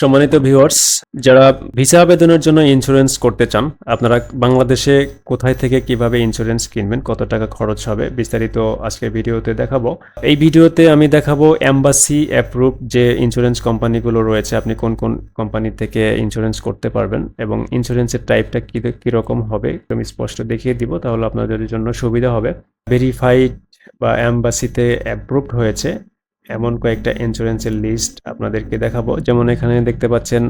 সম্মানিত ভিউয়ার্স যারা ভিসা আবেদনের জন্য ইন্স্যুরেন্স করতে চান, আপনারা বাংলাদেশে কোথায় থেকে কীভাবে ইন্স্যুরেন্স কিনবেন, কত টাকা খরচ হবে, বিস্তারিত আজকের ভিডিওতে দেখাবো। এই ভিডিওতে আমি দেখাবো এম্বাসি অ্যাপ্রুভ যে ইন্স্যুরেন্স কোম্পানিগুলো রয়েছে, আপনি কোন কোন কোম্পানি থেকে ইন্স্যুরেন্স করতে পারবেন এবং ইন্স্যুরেন্সের টাইপটা কী, কীরকম হবে আমি স্পষ্ট দেখিয়ে দিব, তাহলে আপনাদের জন্য সুবিধা হবে। ভেরিফাইড বা অ্যাম্বাসিতে অ্যাপ্রুভড হয়েছে। এমন কয়েকটা ইন্স্যুরেন্সের লিস্ট আপনাদেরকে দেখাবো। যেমন এখানে দেখতে পাচ্ছেন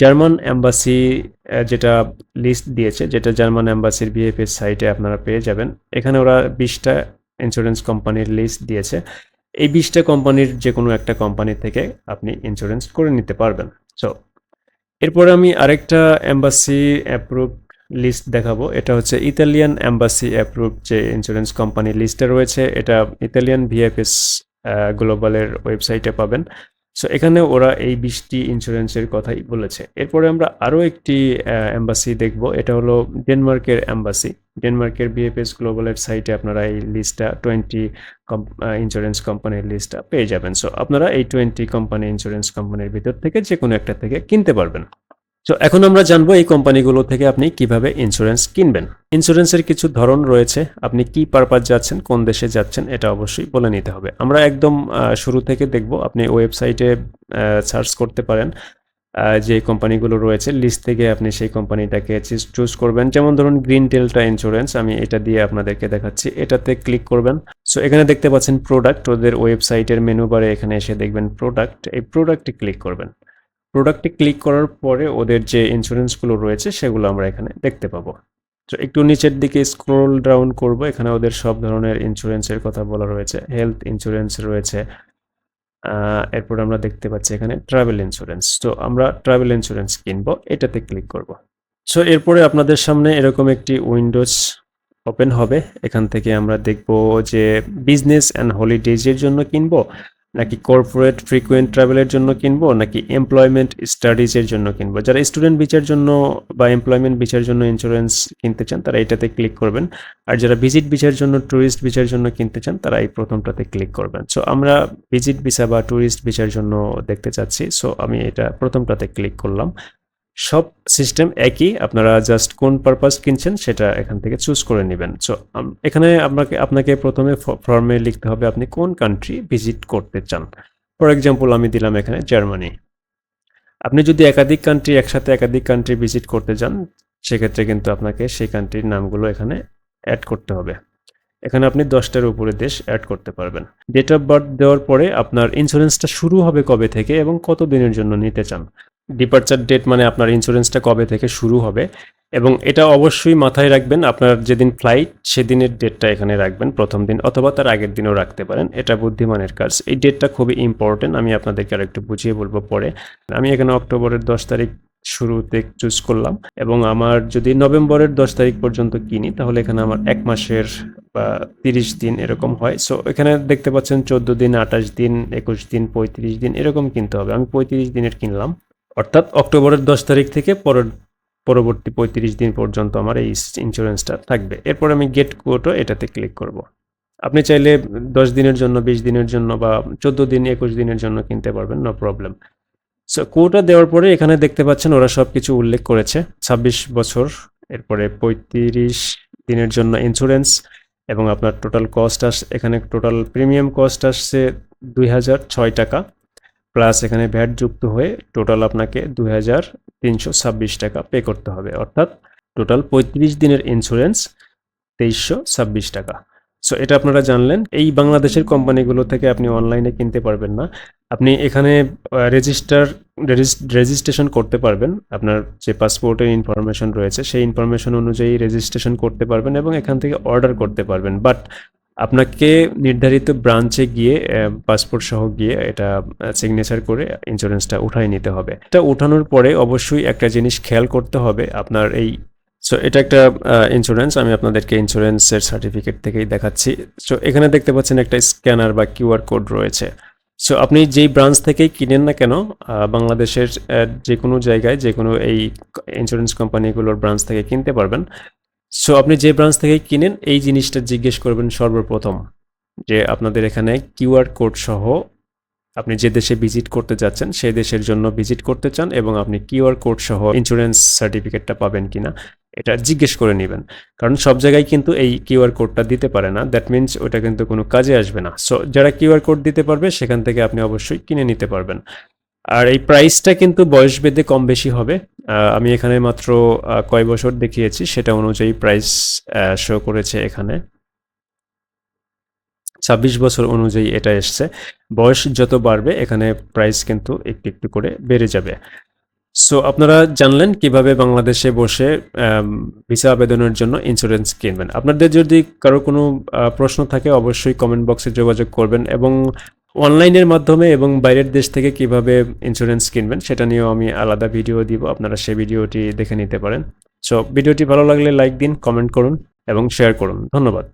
জার্মান অ্যাম্বাসি যেটা লিস্ট দিয়েছে, যেটা জার্মান অ্যাম্বাসির বিএফএস সাইটে আপনারা পেয়ে যাবেন। এখানে ওরা বিশটা ইন্স্যুরেন্স কোম্পানির লিস্ট দিয়েছে। এই বিশটা কোম্পানির যে কোনো একটা কোম্পানি থেকে আপনি ইন্স্যুরেন্স করে নিতে পারবেন। সো এরপরে আমি আরেকটা অ্যাম্বাসি অ্যাপ্রুভ লিস্ট দেখাবো। এটা হচ্ছে ইতালিয়ান অ্যাম্বাসি অ্যাপ্রুভ যে ইন্স্যুরেন্স কোম্পানি লিস্টে রয়েছে, এটা ইতালিয়ান ভিএফএস গ্লোবালের ওয়েবসাইটে পাবেন। সো এখানে ওরা এই বিশটি ইন্স্যুরেন্সের কথাই বলেছে। এরপরে আমরা আরও একটি অ্যাম্বাসি দেখব। এটা হলো ডেনমার্কের অ্যাম্বাসি ডেনমার্কের বিএফএস গ্লোবালের সাইটে আপনারা এই লিস্টটা টোয়েন্টি ইন্স্যুরেন্স কোম্পানির লিস্টটা পেয়ে যাবেন। সো আপনারা এই টোয়েন্টি কোম্পানি ইন্স্যুরেন্স কোম্পানির ভিতর থেকে যে কোনো একটা থেকে কিনতে পারবেন। তো এখন আমরা জানব এই কোম্পানিগুলো থেকে আপনি কীভাবে ইন্স্যুরেন্স কিনবেন। ইন্স্যুরেন্সের কিছু ধরন রয়েছে, আপনি কি পারপাস যাচ্ছেন, কোন দেশে যাচ্ছেন, এটা অবশ্যই বলে নিতে হবে। আমরা একদম শুরু থেকে দেখব, আপনি ওয়েবসাইটে সার্চ করতে পারেন যে কোম্পানিগুলো রয়েছে লিস্ট থেকে আপনি সেই কোম্পানিটাকে চুজ করবেন। যেমন ধরুন গ্রিন টেলটা ইন্স্যুরেন্স আমি এটা দিয়ে আপনাদেরকে দেখাচ্ছি, এটাতে ক্লিক করবেন। সো এখানে দেখতে পাচ্ছেন প্রোডাক্ট ওদের ওয়েবসাইটের মেনু বারে এখানে এসে দেখবেন প্রোডাক্ট এই প্রোডাক্টে ক্লিক করবেন। প্রোডাক্টে ক্লিক করার পরে ওদের যে ইন্স্যুরেন্সগুলো রয়েছে, সেগুলো আমরা এখানে দেখতে পাবো। তো একটু নিচের দিকে স্ক্রোল ডাউন করব, এখানে ওদের সব ধরনের ইন্স্যুরেন্সের কথা বলা রয়েছে। হেলথ ইন্স্যুরেন্স রয়েছে এরপর আমরা দেখতে পাচ্ছি এখানে ট্রাভেল ইন্স্যুরেন্স তো আমরা ট্রাভেল ইন্স্যুরেন্স কিনবো, এটাতে ক্লিক করব। সো এরপরে আপনাদের সামনে এরকম একটি উইন্ডোজ ওপেন হবে। এখান থেকে আমরা দেখব যে বিজনেস অ্যান্ড হলিডেজের জন্য কিনবো নাকি কর্পোরেট ফ্রিকুয়েন্ট ট্রাভেলের জন্য কিনবো, নাকি এমপ্লয়মেন্ট স্টাডিজের জন্য কিনবো? যারা স্টুডেন্ট বিচার জন্য বা এমপ্লয়মেন্ট বিচার জন্য ইন্স্যুরেন্স কিনতে চান, তারা এটাতে ক্লিক করবেন। আর যারা ভিজিট বিচার জন্য ট্যুরিস্ট বিচার জন্য কিনতে চান, তারা এই প্রথমটাতে ক্লিক করবেন। সো আমরা ভিজিট ভিসা বা ট্যুরিস্ট বিচার জন্য দেখতে চাচ্ছি। সো আমি এটা প্রথমটাতে ক্লিক করলাম। সব সিস্টেম একই, আপনারা জাস্ট কোন পারপাস কিনছেন সেটা এখান থেকে চুজ করে নেবেন। সো এখানে আপনাকে আপনাকে প্রথমে ফর্মে লিখতে হবে আপনি কোন কান্ট্রি ভিজিট করতে চান। ফর এক্সাম্পল আমি দিলাম এখানে জার্মানি আপনি যদি একাধিক কান্ট্রি একসাথে একাধিক কান্ট্রি ভিজিট করতে চান, সেক্ষেত্রে কিন্তু আপনাকে সেই কান্ট্রির নামগুলো এখানে অ্যাড করতে হবে। এখানে আপনি দশটার উপরে দেশ অ্যাড করতে পারবেন। ডেট অফ বার্থ দেওয়ার পরে আপনার ইন্স্যুরেন্সটা শুরু হবে কবে থেকে এবং কত দিনের জন্য নিতে চান। ডিপার্চার ডেট মানে আপনার ইন্স্যুরেন্সটা কবে থেকে শুরু হবে এবং এটা অবশ্যই মাথায় রাখবেন, আপনার যেদিন ফ্লাইট সেদিনের ডেটটা এখানে রাখবেন, প্রথম দিন অথবা তার আগের দিনও রাখতে পারেন, এটা বুদ্ধিমানের কাজ। এই ডেটটা খুবই ইম্পর্টেন্ট আমি আপনাদেরকে আর একটু বুঝিয়ে বলব পরে। আমি এখানে অক্টোবরের দশ তারিখ শুরুতে চুজ করলাম এবং আমার যদি নভেম্বরের দশ তারিখ পর্যন্ত কিনি, তাহলে এখানে আমার এক মাসের বা তিরিশ দিন এরকম হয়। সো এখানে দেখতে পাচ্ছেন চোদ্দ দিন, আঠাশ দিন, একুশ দিন, পঁয়ত্রিশ দিন এরকম কিনতে হবে। আমি পঁয়ত্রিশ দিনের কিনলাম। অর্থাৎ অক্টোবরের দশ তারিখ থেকে পরের, পরবর্তী পঁয়ত্রিশ দিন পর্যন্ত আমার এই ইন্স্যুরেন্সটা থাকবে। এরপর আমি গেট কোর্টও এটাতে ক্লিক করব। আপনি চাইলে দশ দিনের জন্য, বিশ দিনের জন্য বা চোদ্দ দিন, একুশ দিনের জন্য কিনতে পারবেন নো প্রবলেম সো কোটা দেওয়ার পরে এখানে দেখতে পাচ্ছেন ওরা সব কিছু উল্লেখ করেছে। ছাব্বিশ বছর, এরপরে পঁয়ত্রিশ দিনের জন্য ইন্স্যুরেন্স এবং আপনার টোটাল কস্ট আস, এখানে টোটাল প্রিমিয়াম কস্ট আসছে দুই হাজার ছয় টাকা। প্লাস এখানে ভ্যাট যুক্ত হয়ে টোটাল আপনাকে দু হাজার তিনশো ছাব্বিশ টাকা পে করতে হবে। অর্থাৎ টোটাল পঁয়ত্রিশ দিনের ইন্স্যুরেন্স তেইশশো ছাব্বিশ টাকা। সো এটা আপনারা জানলেন। এই বাংলাদেশের কোম্পানিগুলো থেকে আপনি অনলাইনে কিনতে পারবেন না। আপনি এখানে রেজিস্টার রেজিস্ট্রেশন করতে পারবেন। আপনার যে পাসপোর্টের ইনফরমেশন রয়েছে, সেই ইনফরমেশন অনুযায়ী রেজিস্ট্রেশন করতে পারবেন এবং এখান থেকে অর্ডার করতে পারবেন। বাট আপনাকে নির্ধারিত ব্রাঞ্চে গিয়ে পাসপোর্ট সহ গিয়ে এটা সিগনেচার করে ইন্স্যুরেন্সটা উঠাই নিতে হবে। এটা উঠানোর পরে অবশ্যই একটা জিনিস খেয়াল করতে হবে। আপনার এই সো এটা একটা ইন্স্যুরেন্স আমি আপনাদেরকে ইন্স্যুরেন্সের সার্টিফিকেট থেকেই দেখাচ্ছি। সো এখানে দেখতে পাচ্ছেন একটা স্ক্যানার বা কিউআর কোড রয়েছে। সো আপনি যেই ব্রাঞ্চ থেকেই কিনেন না কেন বাংলাদেশের যে কোনো জায়গায় যে কোনো এই ইন্স্যুরেন্স কোম্পানিগুলোর ব্রাঞ্চ থেকে কিনতে পারবেন। সো আপনি যে ব্রাঞ্চ থেকে কিনেন, এই জিনিসটা জিজ্ঞেস করবেন সর্বপ্রথম যে আপনাদের এখানে কিউআর কোড সহ আপনি যে দেশে ভিজিট করতে যাচ্ছেন, সেই দেশের জন্য ভিজিট করতে চান এবং আপনি কিউআর কোড সহ ইন্স্যুরেন্স সার্টিফিকেটটা পাবেন কিনা। এটা জিজ্ঞেস করে নেবেন। কারণ সব জায়গায় কিন্তু এই কিউআর কোডটা দিতে পারে না। দ্যাট মিন্স ওটা কিন্তু কোনো কাজে আসবে না। সো যারা কিউআর কোড দিতে পারবে, সেখান থেকে আপনি অবশ্যই কিনে নিতে পারবেন। আর এই প্রাইসটা কিন্তু বয়স ভেদে কম বেশি হবে। আমি এখানে মাত্র কয় বছর দেখিয়েছি, সেটা অনুযায়ী প্রাইস শো করেছে এখানে। ছাব্বিশ বছর অনুযায়ী এটা এসছে। বয়স যত বাড়বে, এখানে প্রাইস কিন্তু একটু একটু করে বেড়ে যাবে। সো আপনারা জানলেন কীভাবে বাংলাদেশে বসে ভিসা আবেদনের জন্য ইন্স্যুরেন্স কিনবেন। আপনাদের যদি কারও কোনো প্রশ্ন থাকে, অবশ্যই কমেন্ট বক্সে যোগাযোগ করবেন এবং অনলাইনের মাধ্যমে এবং বাইরের দেশ থেকে কীভাবে ইন্স্যুরেন্স কিনবেন, সেটা নিয়েও আমি আলাদা ভিডিও দিব। আপনারা সেই ভিডিওটি দেখে নিতে পারেন। সো ভিডিওটি ভালো লাগলে লাইক দিন কমেন্ট করুন এবং শেয়ার করুন। ধন্যবাদ।